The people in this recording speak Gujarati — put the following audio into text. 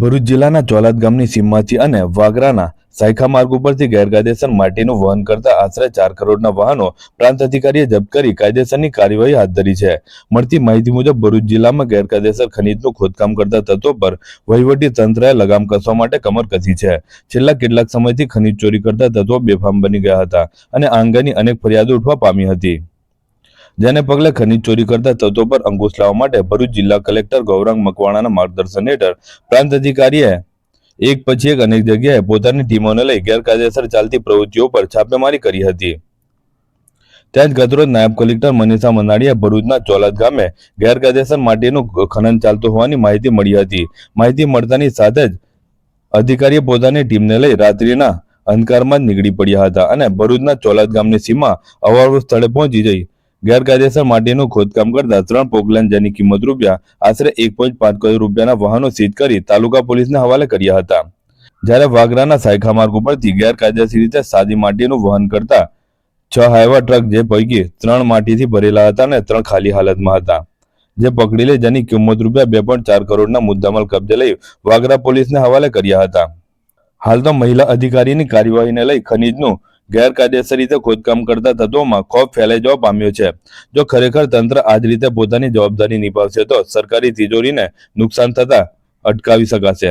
ભરૂચ જિલ્લાના ચોલાદ ગામની સીમમાંથી અને વાગરાના સાયખા માર્ગ ઉપરથી ગેરકાયદેસર માટીનું વહન કરતા આશરે ચાર કરોડના વાહનો પ્રાંત અધિકારીએ જપ્ત કરી કાયદેસરની કાર્યવાહી હાથ ધરી છે. મળતી માહિતી મુજબ ભરૂચ જિલ્લામાં ગેરકાયદેસર ખનીજનું ખોદકામ કરતા તત્વો પર વહીવટી તંત્રએ લગામ કસવા માટે કમર કસી છે. છેલ્લા કેટલાક સમયથી ખનીજ ચોરી કરતા તત્વો બેફામ બની ગયા હતા અને આ અંગેની અનેક ફરિયાદો ઉઠવા પામી હતી. જેને પગલે ખનીજ ચોરી કરતા તત્વો પર અંકુશ લાવવા માટે ભરૂચ જિલ્લા કલેક્ટર ગૌરાંગ મકવાણાના માર્ગદર્શન હેઠળ પ્રાંત અધિકારીએ એક પછી એક અનેક જગ્યાએ પોતાની ટીમોને લઈ ગેરકાયદેસર ચાલતી પ્રવૃત્તિઓ પર છાપેમારી કરી હતી. ત્યાં જ ગતરોજ નાયબ કલેક્ટર મનીષા મંદાણીએ ભરૂચના ચોલાદ ગામે ગેરકાયદેસર માટીનું ખનન ચાલતું હોવાની માહિતી મળી હતી. માહિતી મળતાની સાથે જ અધિકારીએ પોતાની ટીમને લઈ રાત્રિના અંધકારમાં જ નીકળી પડ્યા હતા અને ભરૂચના ચોલાદ ગામની સીમા અવાવરૂ સ્થળે પહોંચી જઈ ગેરકાયદેસર માટીનું ખોદકામ કરતા ત્રણ પોકલેન જેની કિંમત રૂપિયા આશરે એક પોઈન્ટ પાંચ કરોડ રૂપિયાના વાહનો સીઝ કરી તાલુકા પોલીસને હવાલે કર્યા હતા. જ્યારે વાગરાના સાયખા માર્ગ ઉપરથી ગેરકાયદેસર રીતે સાદી માટીનું વહન કરતા છ હાઈવા ટ્રક જે પૈકી ત્રણ માટીથી ભરેલા હતા અને ત્રણ ખાલી હાલતમાં હતા. જે પકડી લઈ જેની કિંમત રૂપિયા બે પોઈન્ટ ચાર કરોડના મુદ્દામાલ કબજે લઈ વાગરા પોલીસને હવાલે કર્યા હતા. હાલ તો મહિલા અધિકારીની કાર્યવાહીને લઈ ખનીજનું ગેરકાયદેસર રીતે ખોદકામ કરતા તત્વોમાં ખોફ ફેલાઈ જવા પામ્યો છે. જો ખરેખર તંત્ર આ જ રીતે પોતાની જવાબદારી નિભાવશે તો સરકારી તિજોરીને નુકસાન થતા અટકાવી શકાશે.